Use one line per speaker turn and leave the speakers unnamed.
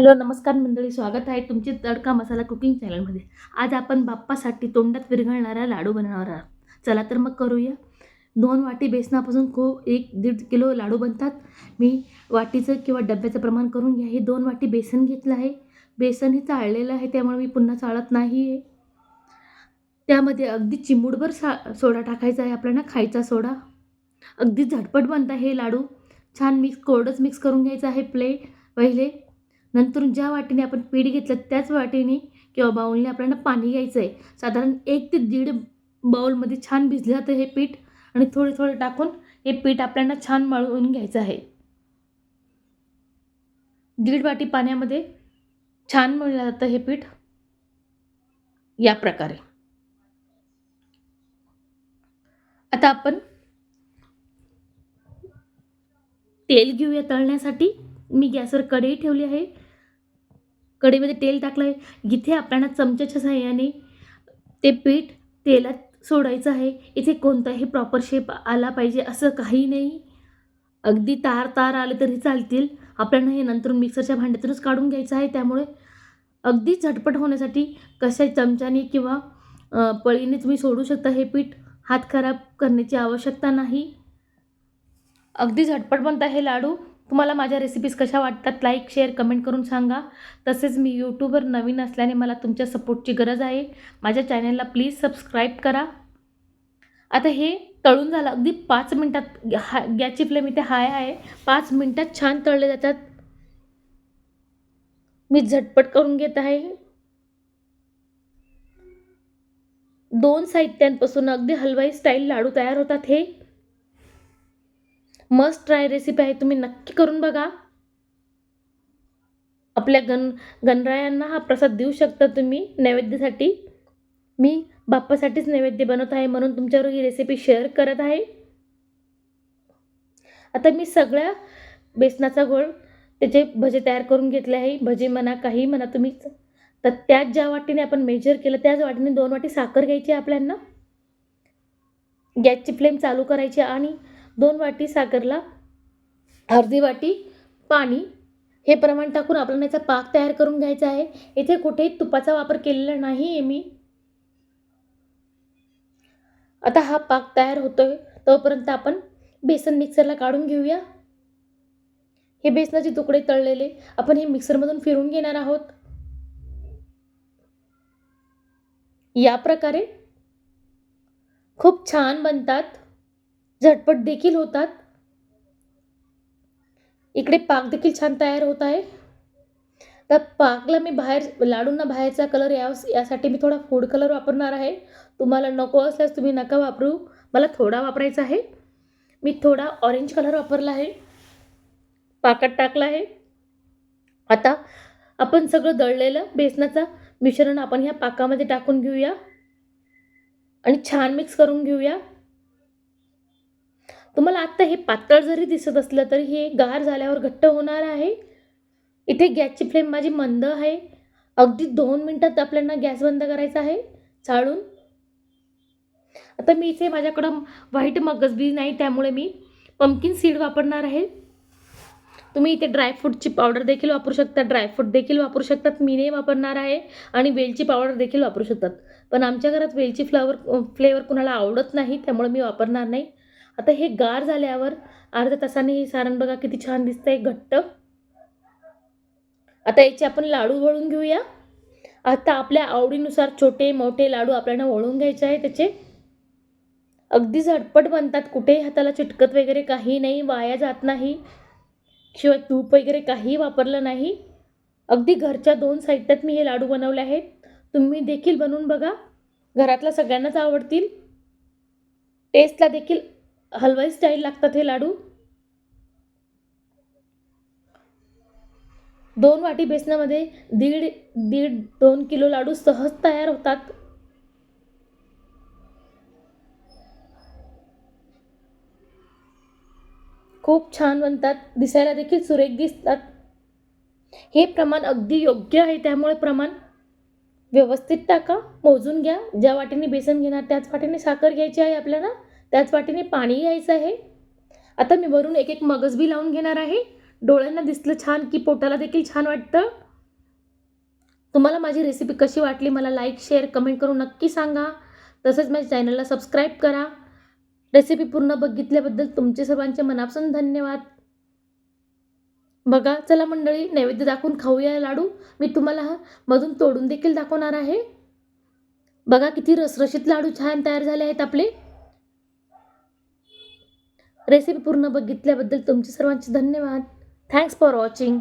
Hello नमस्कार मंडळी स्वागत आहे तुमचे तडका मसाला कुकिंग चॅनलमध्ये. आज आपण बाप्पासाठी तोंडात विरघळणारा लाडू बनवणार आहोत. चला तर मग करूया. दोन वाटी बेसनापासून खूप एक दीड किलो लाडू बनतात. मी वाटीचं किंवा डब्याचं प्रमाण करून घ्या. हे दोन वाटी बेसन घेतलं आहे. बेसन हे चाळलेलं आहे त्यामुळे मी पुन्हा चाळत नाही आहे त्यामध्ये अगदी चिमूटभर सा सोडा टाकायचा आहे आपल्याला खायचा सोडा. अगदी झटपट बनतं हे लाडू. छान मिक्स कोरडंच मिक्स करून घ्यायचं आहे प्ले पहिले नंतर ज्या वाटीने आपण पीठ घेतलं त्याच वाटीने किंवा बाऊलने आपल्याला पाणी घ्यायचं आहे साधारण एक ते दीड बाऊलमध्ये छान भिजलं जातं हे पीठ आणि थोडे थोडे टाकून हे पीठ आपल्याला छान मळून घ्यायचं आहे. दीड वाटी पाण्यामध्ये छान मळलं जातं हे पीठ या प्रकारे. आता आपण तेल घेऊया तळण्यासाठी. मी गॅसवर कढई ठेवली आहे. कढईमध्ये तेल टाकलं आहे इथे आपल्याला चमच्याच्या साह्याने ते पीठ तेलात सोडायचं आहे इथे कोणताही प्रॉपर शेप आला पाहिजे असं काही नाही. अगदी तार तार आले तरी चालतील. आपल्याला हे नंतर मिक्सरच्या भांड्यातूनच काढून घ्यायचं आहे. त्यामुळे अगदी झटपट होण्यासाठी कशा चमच्याने किंवा पळीने तुम्ही सोडू शकता हे पीठ हात खराब करण्याची आवश्यकता नाही. अगदी झटपट बनता हे लाडू. तुम्हाला माझ्या रेसिपीज कशा वाटतात लाईक शेअर कमेंट करून सांगा. तसेच मी यूट्यूबवर नवीन असल्याने मला तुमच्या सपोर्टची गरज आहे. माझ्या चॅनलला प्लीज सबस्क्राईब करा. आता हे तळून झालं. अगदी पाच मिनटात हा गॅसची फ्लेम इथे हाय आहे. पाच मिनटात छान तळले जातात. मी झटपट करून घेत आहे. दोन साहित्यांपासून अगदी हलवाई स्टाईल लाडू तयार होतात हे. मस्ट ट्राय रेसिपी आहे तुम्ही नक्की करून बघा. आपल्या गण गणरायांना हा प्रसाद देऊ शकता तुम्ही नैवेद्यासाठी. मी बाप्पासाठीच नैवेद्य बनवत आहे म्हणून तुमच्यावर ही रेसिपी शेअर करत आहे. आता मी सगळ्या बेसनाचा गोळ त्याचे भजे तयार करून घेतले आहे. भजे म्हणा काही म्हणा तुम्ही तर त्याच ज्या वाटीने आपण मेजर केलं त्याच वाटीने दोन वाटी साखर घ्यायची आहे गॅसची फ्लेम चालू करायची आणि दोन वाटी साखरला अर्धी वाटी पाणी. हे प्रमाण टाकून आपल्याला याचा पाक तयार करून घ्यायचा आहे. इथे कुठेही तुपाचा वापर केलेला नाही आहे मी. आता हा पाक तयार होतोय. तोपर्यंत आपण बेसन मिक्सरला काढून घेऊया. हे बेसनाचे तुकडे तळलेले. आपण हे मिक्सरमधून फिरून घेणार आहोत. या प्रकारे खूप छान बनतात. झटपट देखील होतात. इकडे पाक देखील छान तयार होत आहे. तर पाकला मी बाहेर लाडूंना बाहेरचा कलर यावस यासाठी मी थोडा फूड कलर वापरणार आहे. तुम्हाला नको असल्यास तुम्ही नका वापरू. मला थोडा वापरायचा आहे. मी थोडा ऑरेंज कलर वापरला आहे. पाकात टाकला आहे. आता आपण सगळं दळलेलं बेसनाचा मिश्रण आपण ह्या पाकामध्ये टाकून घेऊया. आणि छान मिक्स करून घेऊया. तुम्हाला आत्ता हे पातळ जरी दिसत असलं तरी हे गार झाल्यावर घट्ट होणार आहे. इथे गॅसची फ्लेम माझी मंद आहे. अगदी दोन मिनटात आपल्याला गॅस बंद करायचा आहे. चाळून. आता मी इथे माझ्याकडं व्हाईट मगज बी नाही त्यामुळे मी पम्पकिन सीड वापरणार आहे. तुम्ही इथे ड्रायफ्रूटची पावडर देखील वापरू शकता. ड्रायफ्रूट देखील वापरू शकतात. मी नाही वापरणार आहे. आणि वेलची पावडर देखील वापरू शकतात. पण आमच्या घरात वेलची फ्लावर फ्लेवर कुणाला आवडत नाही त्यामुळे मी वापरणार नाही. आता हे गार झाल्यावर अर्ध्या तासाने हे सारण बघा किती छान दिसतंय घट्ट. आता याचे आपण लाडू वळून घेऊया. आता आपल्या आवडीनुसार छोटे मोठे लाडू आपल्याला वळून घ्यायचे आहे त्याचे. अगदी झटपट बनतात कुठेही हाताला चिटकत वगैरे काही नाही वाया जात नाही शिवाय तूप वगैरे काही वापरलं नाही. अगदी घरच्या दोन साहित्यात मी हे लाडू बनवले आहेत. तुम्ही देखील बनवून बघा. घरातल्या सगळ्यांनाच आवडतील. टेस्टला देखील हलवाई स्टाईल लागतात हे लाडू. दोन वाटी बेसनामध्ये दीड दीड दोन किलो लाडू सहज तयार होतात. खूप छान बनतात. दिसायला देखील सुरेख दिसतात. हे प्रमाण अगदी योग्य आहे. त्यामुळे प्रमाण व्यवस्थित टाका मोजून घ्या. ज्या वाटीने बेसन घेणार त्याच वाटीने साखर घ्यायची आहे आपल्याला. त्याच वाटीने पाणी घ्यायचं आहे. आता मी वरून एक एक मगज बी लावून घेणार आहे. डोळ्यांना दिसलं छान की पोटाला देखील छान वाटतं. तुम्हाला माझी रेसिपी कशी वाटली मला लाईक शेअर कमेंट करून नक्की सांगा. तसंच माझ्या चॅनलला सबस्क्राईब करा. रेसिपी पूर्ण बघितल्याबद्दल तुमचे सर्वांचे मनापासून धन्यवाद. बघा चला मंडळी नैवेद्य दाखवून खाऊया लाडू. मी तुम्हाला मधून तोडून देखील दाखवणार आहे. बघा किती रसरशीत लाडू छान तयार झाले आहेत आपले. रेसिपी पूर्ण बघितल्याबद्दल तुमचे सर्वांचे धन्यवाद. Thanks for watching